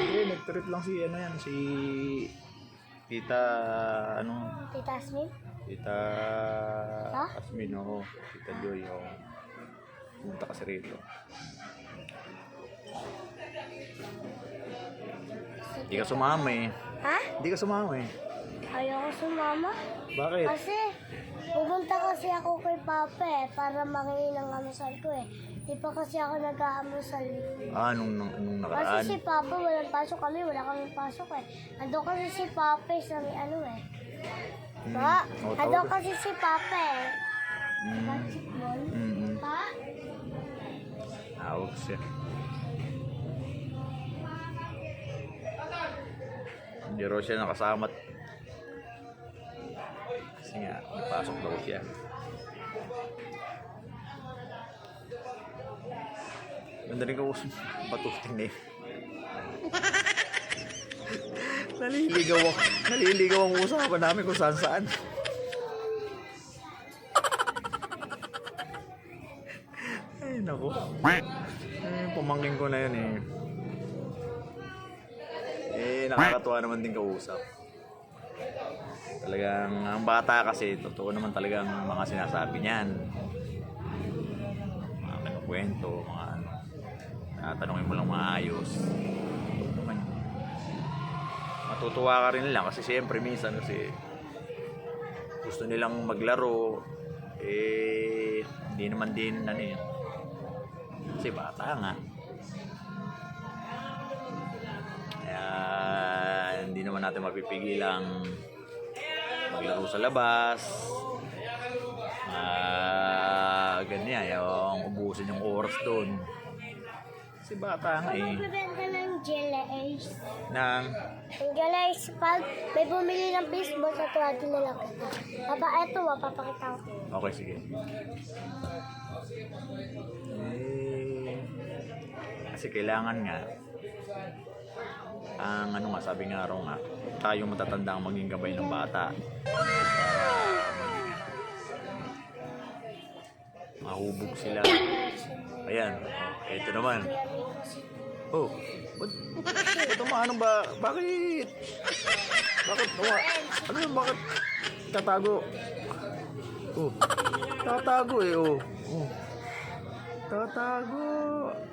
Hindi, nag-trip lang si ano yan, si Tita, ano, Tita Asmin? Tita Ha? Asmin, oo. Tita Joy, oo. Pumunta kasi rito. Hindi ka sumama eh. Ha? Hindi ka sumama eh. Ayoko sumama. Bakit? Kasi, pupunta kasi ako kay Papa eh, para mangingi ng amusal ko eh. Di pa kasi ako nag-aamusal. Ah, nung, nung, nung Kasi nakaraan. si Papa, walang pasok kami, wala kami pasok eh. Ando kasi si Papa eh, sa may ano eh. Hmm. Pa, Oo, ando kasi si Papa eh. Mm, Basketball. mm, mm. Pa? Tawag siya. Hindi raw siya nakasama. Kasi nga, pasok daw siya. Ganda rin ko patuting na yun. naliligaw ako. Naliligaw ang usapan namin kung saan saan. Ay, naku. Eh, pamangking ko na yun eh. Eh, nakakatuwa naman din kausap. Talagang, ang bata kasi, totoo naman talagang mga sinasabi niyan. Mga kinukwento, mga ano. Tatanungin mo lang maayos. Matutuwa ka rin lang kasi siyempre minsan kasi gusto nilang maglaro eh hindi naman din ano yun kasi bata nga kaya hindi naman natin mapipigilang maglaro sa labas ah ganyan yung ubusin yung oras doon kasi bata nga eh Magbibenta ng jelly ice. nang Ang jelly ice, pag may bumili ng baseball sa tuwagi na lang kita. Papa, eto, mapapakita ko. Okay, sige. Eh, kasi kailangan nga, ang ano nga, sabi nga raw nga, tayo matatanda ang maging gabay ng bata. Mahubog sila. Ayan, ito naman. Oh, ba't, ba't umaano ba? Bakit? Bakit? Uma, ano yun? Bakit tatago? Oh, tatago eh, oh. oh. Tatago.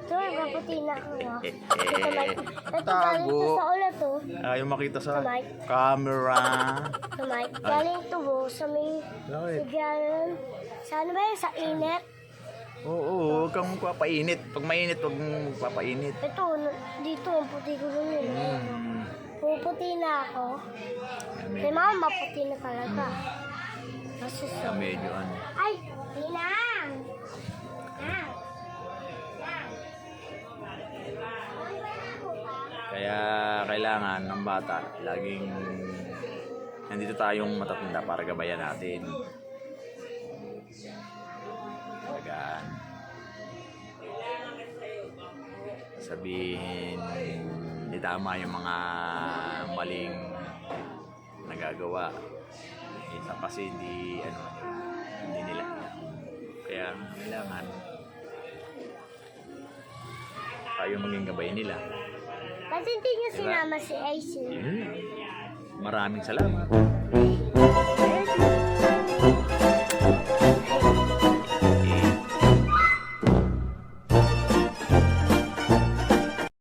Ito, maputi na ako. ah. Eh, Ito, eh. Ito, tago. galing to sa ulat, oh. Ayaw makita sa Mike. camera. Ito, Mike. Galing to, oh, sa may... Bakit? Sigyan. Sa ano ba yun? Sa init. Oo, oh, huwag kang magpapainit. Pag mainit, huwag mong magpapainit. Ito, dito, ang puti ko rin yun. Hmm. Puputi na ako. Kay mama, maputi na talaga. Kasi Kaya sa... medyo ano. Ay! Ninang! Kaya kailangan ng bata laging nandito tayong matatanda para gabayan natin. Talagaan. Sabihin, hindi tama yung mga maling nagagawa. Isa kasi hindi, ano, hindi nila. Kaya kailangan tayo maging gabay nila. Ba't hindi niyo sinama si Aisin? Maraming salamat.